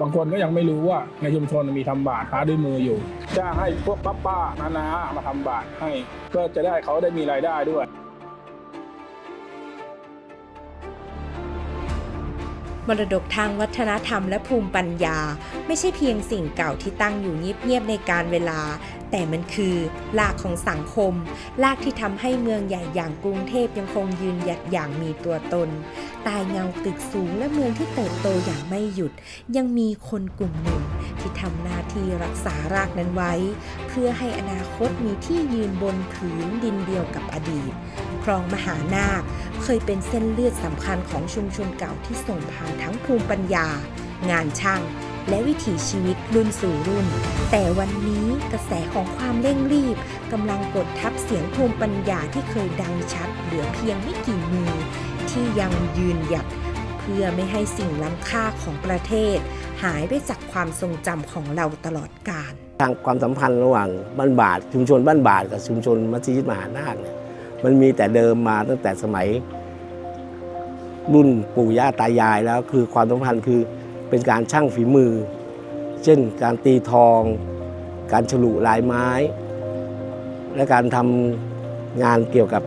บางคนก็ยังไม่รู้ว่าในชุมชนมีทำบาตรช้าด้วยมืออยู่จ้าให้พวกป้าป้าๆน้าๆมาทำบาตรให้ ก็จะได้เขาได้มีรายได้ด้วย มรดกทางวัฒนธรรมและภูมิปัญญา ไม่ใช่เพียงสิ่งเก่าที่ตั้งอยู่เงียบๆในการเวลา แต่มันคือลากของสังคมลากที่ทำให้เมืองใหญ่อย่างกรุงเทพยังคงยืนหยัดอย่างมีตัวตน ตายเงาตึกสูงและเมืองที่เติบโตอย่างไม่หยุด ยังมีคนกลุ่มหนึ่ง ที่ทำหน้าที่รักษารากนั้นไว้ เพื่อให้อนาคตมีที่ยืนบนผืนดินเดียวกับอดีต คลองมหานาค เคยเป็นเส้นเลือดสำคัญของชุมชนเก่าที่ส่งผ่านทั้งภูมิปัญญา งานช่าง และวิถีชีวิตรุ่นสู่รุ่น แต่วันนี้กระแสของความเร่งรีบกำลังกดทับเสียงภูมิปัญญาที่เคยดังชัด เหลือเพียงไม่กี่มือ ที่ยังยืนหยัดเพื่อไม่ให้สิ่งล้ำค่าของประเทศ หายไปจากความทรงจำของเราตลอดกาลทางความสัมพันธ์ระหว่างบ้านบาทชุมชนบ้านบาทกับชุมชนมัสยิดมหานาคเนี่ย มันมีแต่เดิมมาตั้งแต่สมัย รุ่นปู่ย่าตายายแล้วคือความสัมพันธ์คือเป็นการช่างฝีมือ เช่นการตีทอง การฉลุลายไม้ และการทำงานเกี่ยวกับ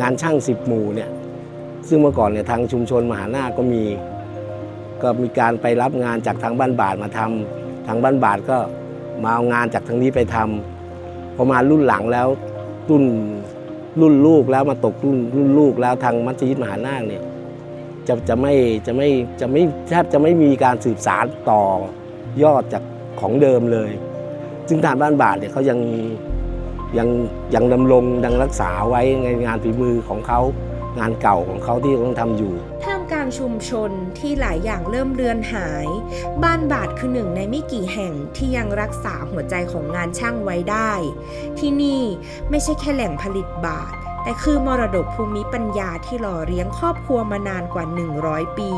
งานช่างสิบหมู่เนี่ยซึ่งเมื่อก่อนเนี่ยทางชุมชนมหานาก็มีก็มีการไปรับงานจากทางบ้านบาทมาทำทางบ้านบาทก็มาเอางานจากทางนี้ไปทำพอมารุ่นหลังแล้วรุ่น รุ่นลูกแล้วมาตกรุ่นรุ่นลูกแล้วทางมัสยิดมหานาคเนี่ยจะจะไม่จะไม่จะไม่แทบจะไม่มีการสืบสารต่อยอดจากของเดิมเลย ซึ่งทางบ้านบาทเนี่ยเขายังยังยังดำรงยังรักษาไว้ในงานฝีมือของเขา งานเก่าของเขาที่เขาทำอยู่ ท่ามกลางชุมชนที่หลายอย่างเริ่มเลือนหาย บ้านบาดคือหนึ่งในไม่กี่แห่งที่ยังรักษาหัวใจของงานช่างไว้ได้ ที่นี่ไม่ใช่แค่แหล่งผลิตบาท แต่คือมรดกภูมิปัญญาที่หล่อเลี้ยงครอบครัวมานานกว่า 100 ปี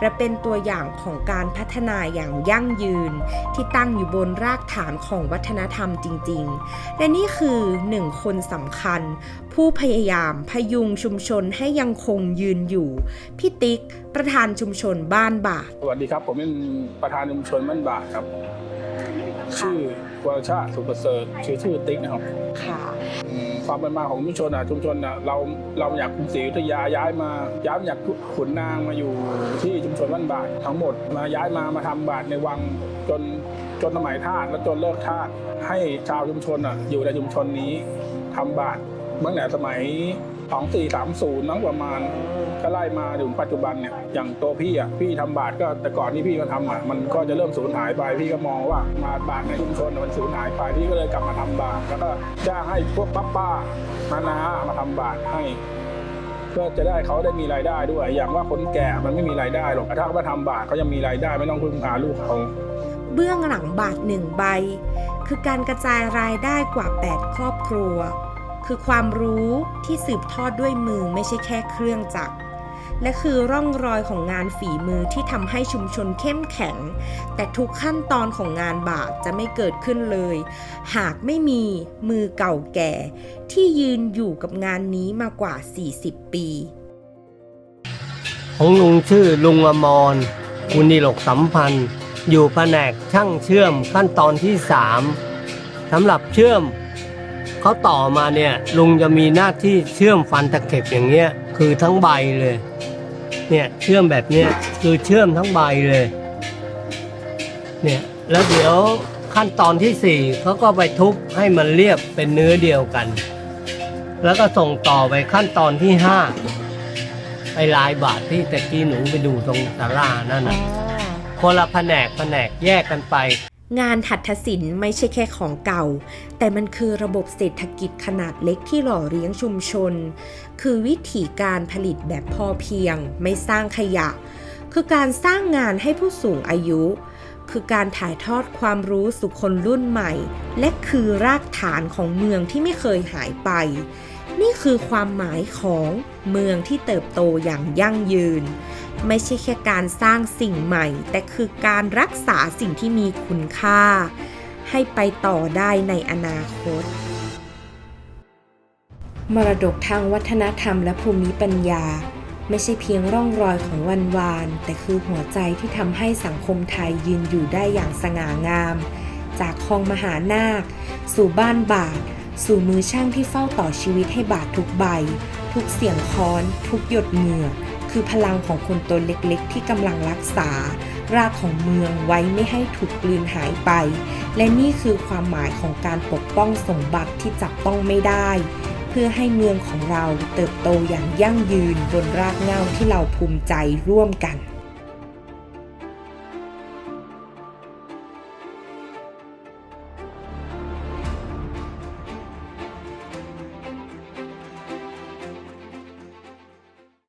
และเป็นตัวอย่างของการพัฒนาอย่างยั่งยืน ที่ตั้งอยู่บนรากฐานของวัฒนธรรมจริง ๆ และนี่คือหนึ่งคนสำคัญ ผู้พยายามพยุงชุมชนให้ยังคงยืนอยู่พี่ติ๊กประธานชุมชนบ้านบาทสวัสดีครับ ผมเป็นประธานชุมชนบ้านบาทครับ ชื่อวรชาติสุขประเสริฐชื่อชื่อติ๊กนะครับค่ะอืม ความเป็นมาของชุมชนอะชุมชนอะเราเราอยากกรุงศรีอยุธยาย้ายมาย้ายมาจากขุนนางมาอยู่ที่ชุมชนบ้านบาททั้งหมดมาย้ายมามาทำบาทในวังจนจนสมัยทาสแล้วจนเลิกทาสให้ชาวชุมชนอะอยู่ในชุมชนนี้ทำบาทตั้งแต่สมัย 2430นั้งประมาณ ก็ไล่มาถึงปัจจุบันเนี่ยอย่างตัวพี่อะพี่ทำบาทก็แต่ก่อนที่พี่ก็ทำอะมันก็จะเริ่มสูญหายไปพี่ก็มองว่ามาบาทในชุมชนมันสูญหายไปพี่ก็เลยกลับมาทำบาทแล้วก็จ้างให้พวกป้าป้านานามาทำบาทให้เพื่อจะได้เขาได้มีรายได้ด้วย อย่างว่าคนแก่มันไม่มีรายได้หรอกแต่ถ้าเขามาทำบาทเขายังมีรายได้ไม่ต้องพึ่งพาลูกเขาเบื้องหลังบาทหนึ่งใบ คือการกระจายรายได้กว่า 8 ครอบครัว คือความรู้ที่สืบทอดด้วยมือไม่ใช่แค่เครื่องจักร และคือร่องรอยของงานฝีมือที่ทำให้ชุมชนเข้มแข็ง แต่ทุกขั้นตอนของงานบาทจะไม่เกิดขึ้นเลย หากไม่มีมือเก่าแก่ ที่ยืนอยู่กับงานนี้มากว่า 40 ปี ของลุงชื่อลุงอมรกุณิลกสัมพันธ์ อยู่แผนกช่างเชื่อมขั้นตอนที่สามสำหรับเชื่อม เขาต่อมาเนี่ยลุงจะมีหน้าที่เชื่อมฟันตะเข็บอย่างเงี้ยคือทั้งใบเลย เนี่ยเชื่อมแบบเนี้ยคือเชื่อมทั้งใบเลย เนี่ยแล้วเดี๋ยวขั้นตอนที่สี่เขาก็ไปทุบให้มันเรียบเป็นเนื้อเดียวกัน แล้วก็ส่งต่อไปขั้นตอนที่ห้าไอ้ลายบาทที่ตะกี้หนูไปดูตรงศาลานั่นนะคนละแผนกแผนกแยกกันไป งานหัตถศิลป์ไม่ใช่แค่ของเก่า แต่มันคือระบบเศรษฐกิจขนาดเล็กที่หล่อเลี้ยงชุมชน คือวิธีการผลิตแบบพอเพียง ไม่สร้างขยะ คือการสร้างงานให้ผู้สูงอายุ คือการถ่ายทอดความรู้สู่คนรุ่นใหม่ และคือรากฐานของเมืองที่ไม่เคยหายไป นี่คือความหมายของเมืองที่เติบโตอย่างยั่งยืน ไม่ใช่แค่การสร้างสิ่งใหม่ แต่คือการรักษาสิ่งที่มีคุณค่า ให้ไปต่อได้ในอนาคต มรดกทางวัฒนธรรมและภูมิปัญญา ไม่ใช่เพียงร่องรอยของวันวาน แต่คือหัวใจที่ทำให้สังคมไทยยืนอยู่ได้อย่างสง่างาม จากคลองมหานาค สู่บ้านบาท สู่มือช่างที่เฝ้าต่อชีวิตให้บาททุกใบ ทุกเสียงค้อน ทุกหยดเหงื่อ คือพลังของคนตัวเล็กๆ ที่กำลังรักษา รากของเมืองไว้ไม่ให้ถูกกลืนหายไป และนี่คือความหมายของการปกป้องสมบัติที่จับต้องไม่ได้ เพื่อให้เมืองของเราเติบโตอย่างยั่งยืนบนรากเหง้าที่เราภูมิใจร่วมกัน